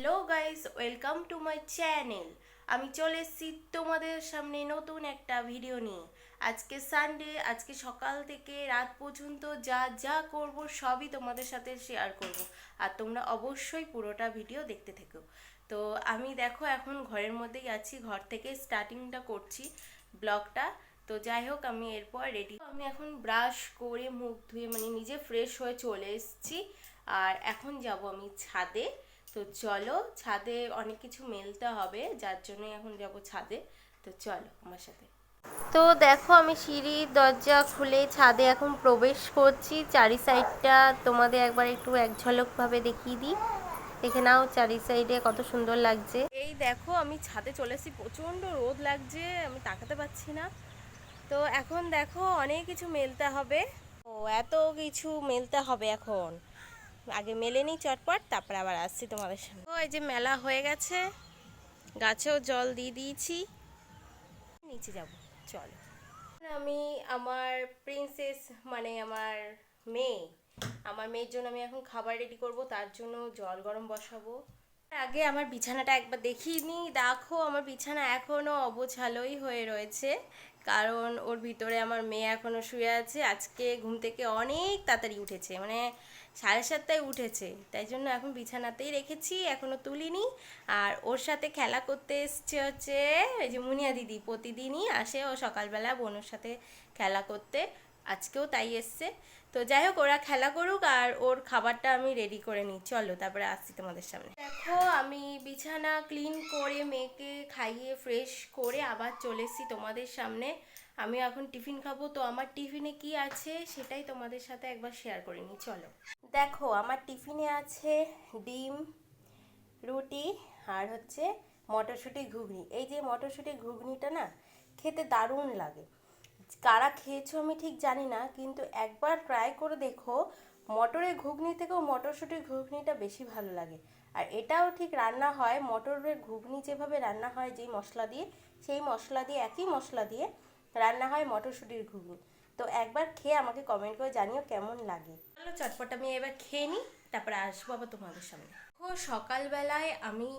Hello guys, welcome to my channel. আমি চলে এসেছি তোমাদের সামনে নতুন একটা ভিডিও নিয়ে। আজকে সানডে আজকে সকাল থেকে রাত পর্যন্ত যা যা করব সবই তোমাদের সাথে শেয়ার করব। আর তোমরা অবশ্যই পুরোটা ভিডিও দেখতে থেকো। তো আমি দেখো এখন ঘরের মধ্যেই আছি, ঘর থেকে স্টার্টিংটা করছি ব্লগটা। তো যাই হোক, আমি এরপর রেডি আমি এখন ব্রাশ করে মুখ ধুয়ে মানে নিজে ফ্রেশ হয়ে চলে এসেছি। আর এখন যাব আমি ছাদে। তো চলো ছাদে অনেক কিছু মেলতে হবে যার জন্য এখন যাব ছাদে। তো চলো আমার সাথে। তো দেখো আমি সিঁড়ির দরজা খুলে ছাদে এখন প্রবেশ করছি। চারি সাইডটা তোমাদের একবার একটু এক ঝলকভাবে দেখিয়ে দিই। দেখে নাও চারি সাইডে কত সুন্দর লাগছে। এই দেখো আমি ছাদে চলে এসেছি প্রচণ্ড রোদ লাগছে আমি তাকাতে পারছি না। তো এখন দেখো অনেক কিছু মেলতে হবে। ও এত কিছু মেলতে হবে এখন। আগে মেলে নিই চটপট, তারপর আবার আসছি তোমাদের সামনে। ও এই যে মেলা হয়ে গেছে, গাছেও জল দিয়ে দিয়েছি। নিচে যাব, চলো। আমি আমার প্রিন্সেস মানে আমার মেয়ে, আমার মেয়ের জন্য আমি এখন খাবার রেডি করব, তার জন্য জল গরম বসাবো। আগে আমার বিছানাটা একবার দেখিয়ে নিই, দেখো আমার বিছানা এখনও অবছালোই হয়ে রয়েছে। কারণ ওর ভিতরে আমার মেয়ে এখনও শুয়ে আছে। আজকে ঘুম থেকে অনেক তাড়াতাড়ি উঠেছে মানে সাড়ে সাতটায় উঠেছে। তাই জন্য এখন বিছানাতেই রেখেছি এখনও তুলিনি। আর ওর সাথে খেলা করতে এসছে হচ্ছে এই যে মুনিয়া দিদি, প্রতিদিনই আসে ও সকালবেলা বোনের সাথে খেলা করতে। আজকেও তাই এসছে। তো যাই হোক, ওরা খেলা করুক আর ওর খাবারটা আমি রেডি করে নিই। চলো, তারপরে আসছি তোমাদের সামনে। দেখো, আমি বিছানা ক্লিন করে মেয়েকে খাইয়ে ফ্রেশ করে আবার চলে এসেছি তোমাদের সামনে। আমি এখন টিফিন খাব। তো আমার টিফিনে কি আছে সেটাই তোমাদের সাথে একবার শেয়ার করে নিই। চলো। দেখো, আমার টিফিনে আছে ডিম, রুটি আর হচ্ছে মটরশুঁটি ঘুগনি। এই যে মটরশুঁটি ঘুগনিটা না, খেতে দারুণ লাগে। কারা খেয়েছো আমি ঠিক জানি না, কিন্তু একবার ট্রাই করে দেখো মটরের ঘুগনি থেকেও মটরশুঁটির ঘুগনিটা বেশি ভালো লাগে। আর এটাও ঠিক রান্না হয়, মটরের ঘুগনি যেভাবে রান্না হয়, যেই মশলা দিয়ে, সেই মশলা দিয়ে, একই মশলা দিয়ে রান্না হয় মটরশুঁটির ঘুগনি। তো একবার খেয়ে আমাকে কমেন্ট করে জানিও কেমন লাগে। চলো চটপট আমি এবার খেয়ে নিই, তারপরে আসব আবার তোমাদের সামনে। ও সকালবেলায় আমি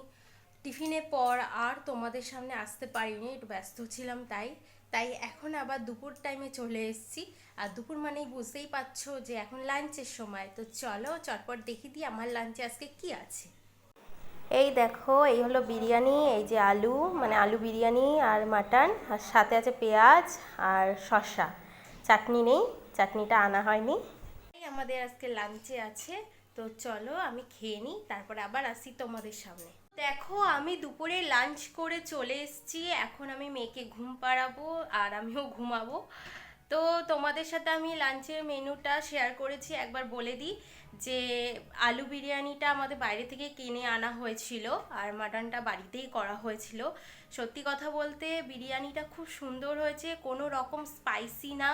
টিফিনের পর আর তোমাদের সামনে আসতে পারিনি একটু ব্যস্ত ছিলাম তাই। তাই এখন আবার দুপুর টাইমে চলে এসেছি। আর দুপুর মানেই বুঝতেই পারছ যে এখন লাঞ্চের সময়। তো চলো চটপট দেখি দিই আমার লাঞ্চে আজকে কি আছে। এই দেখো এই হলো বিরিয়ানি এই যে আলু মানে আলু বিরিয়ানি আর মাটন। আর সাথে আছে পেঁয়াজ আর শসা। চাটনি নেই চাটনিটা আনা হয়নি। এই আমাদের আজকে লাঞ্চে আছে। তো চলো আমি খেয়ে নিই, তারপরে আবার আসি তোমাদের সামনে। দেখো, আমি দুপুরে লাঞ্চ করে চলে এসেছি। এখন আমি মেয়েকে ঘুম পাড়াবো আর আমিও ঘুমাবো। তো তোমাদের সাথে আমি লাঞ্চের মেনুটা শেয়ার করেছি, একবার বলে দিই। যে আলু বিরিয়ানিটা আমাদের বাইরে থেকে কিনে আনা হয়েছিল আর মাটনটা বাড়িতেই করা হয়েছিল। সত্যি কথা বলতে বিরিয়ানিটা খুব সুন্দর হয়েছে, কোনো রকম স্পাইসি না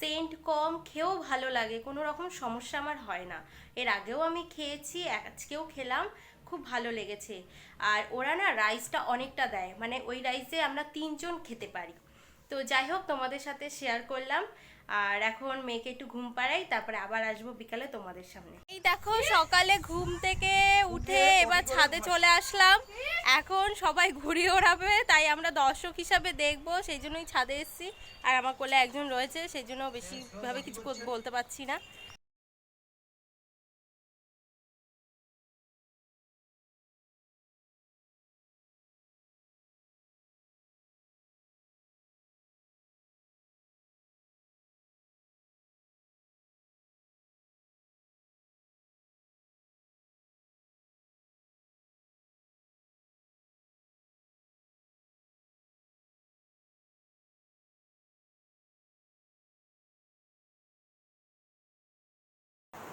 সেন্ট কম, খেয়েও ভালো লাগে, কোনো রকম সমস্যা আমার হয় না। এর আগেও আমি খেয়েছি, আজকেও খেলাম, খুব ভালো লেগেছে। আর ওরা না রাইসটা অনেকটা দেয় মানে ওই রাইসে আমরা তিনজন খেতে পারি। তো যাই হোক তোমাদের সাথে শেয়ার করলাম। আর এখন মেয়েকে একটু ঘুম পাড়াই তারপরে আবার আসব বিকালে তোমাদের সামনে। এই দেখো সকালে ঘুম থেকে উঠে এবার ছাদে চলে আসলাম। এখন সবাই ঘুরি ওড়াবে তাই আমরা দর্শক হিসাবে দেখব সেই জন্যই ছাদে এসেছি। আর আমার কোলে একজন রয়েছে সেই জন্য বেশিভাবে কিছু বলতে পারছি না।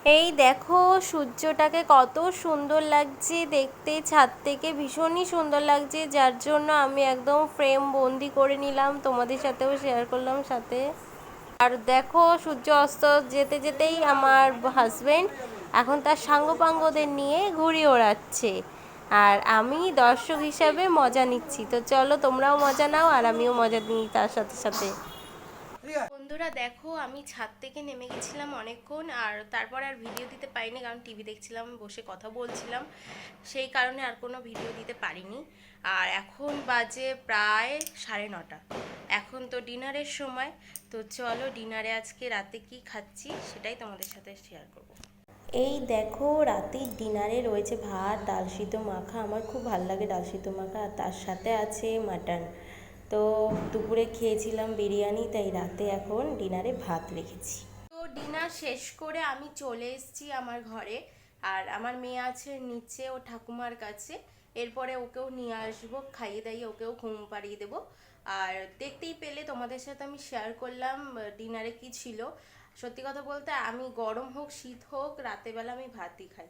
এই দেখো সূর্যটাকে কত সুন্দর লাগছে দেখতে, ছাদ থেকে ভীষণই সুন্দর লাগছে, যার জন্য আমি একদম ফ্রেম বন্দি করে নিলাম। তোমাদের সাথেও শেয়ার করলাম সাথে। আর দেখো সূর্য অস্ত যেতে যেতেই আমার হাজবেন্ড এখন তার সাঙ্গপাঙ্গদের নিয়ে ঘুড়ি ওড়াচ্ছে। আর আমি দর্শক হিসাবে মজা নিচ্ছি। তো চলো তোমরাও মজা নাও আর আমিও মজা নিই তার সাথে সাথে। বন্ধুরা, দেখো, আমি ছাদ থেকে নেমে গেছিলাম অনেকক্ষণ আর তারপর আর ভিডিও দিতে পারিনি কারণ টিভি দেখছিলাম, বসে কথা বলছিলাম। সেই কারণে আর কোনো ভিডিও দিতে পারিনি। আর এখন বাজে প্রায় সাড়ে নটা। এখন তো ডিনারের সময়, তো চলো ডিনারে আজকে রাতে কি খাচ্ছি সেটাই তোমাদের সাথে শেয়ার করব। এই দেখো রাতের ডিনারে রয়েছে ভাত, ডাল মাখা। আমার খুব ভালো লাগে ডাল সিদ্ধ মাখা। আর তার সাথে আছে মাটন। তো দুপুরে খেয়েছিলাম বিরিয়ানি, তাই রাতে এখন ডিনারে ভাত রেখেছি। তো ডিনার শেষ করে আমি চলে এসেছি আমার ঘরে, আর আমার মেয়ে আছে নিচে, ও ঠাকুমার কাছে। এরপরে ওকেও নিয়ে আসব, খাইয়ে দাইয়ে ওকেও ঘুম পাড়িয়ে দেবো। আর দেখতেই পেলে তোমাদের সাথে আমি শেয়ার করলাম, ডিনারে কি ছিল। সত্যি কথা বলতে আমি গরম হোক, শীত হোক রাতেবেলা আমি ভাতই খাই।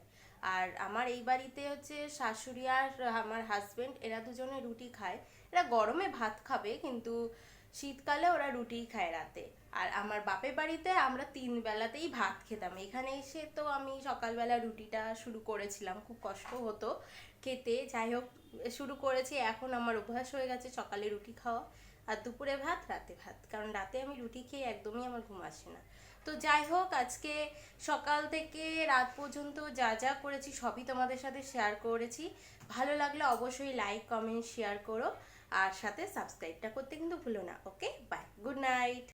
আর আমার এই বাড়িতে হচ্ছে শাশুড়ি আর আমার হাজব্যান্ড এরা দুজনে রুটি খায়। এরা গরমে ভাত খাবে, কিন্তু শীতকালে ওরা রুটিই খায় রাতে। আর আমার বাপের বাড়িতে আমরা তিন বেলাতেই ভাত খেতাম। এখানে এসে তো আমি সকালবেলা রুটিটা শুরু করেছিলাম, খুব কষ্ট হতো খেতে। যাই হোক, শুরু করেছি, এখন আমার অভ্যাস হয়ে গেছে সকালে রুটি খাওয়া আর দুপুরে ভাত, রাতে ভাত। কারণ রাতে আমি রুটি খেয়ে একদমই আমার ঘুম আসে না। তো যাই হোক, আজকে সকাল থেকে রাত পর্যন্ত যা যা করেছি সবই তোমাদের সাথে শেয়ার করেছি। ভালো লাগলে অবশ্যই লাইক কমেন্ট শেয়ার করো। আর সাথে সাবস্ক্রাইবটা করতে কিন্তু ভুলো না ওকে বাই গুড নাইট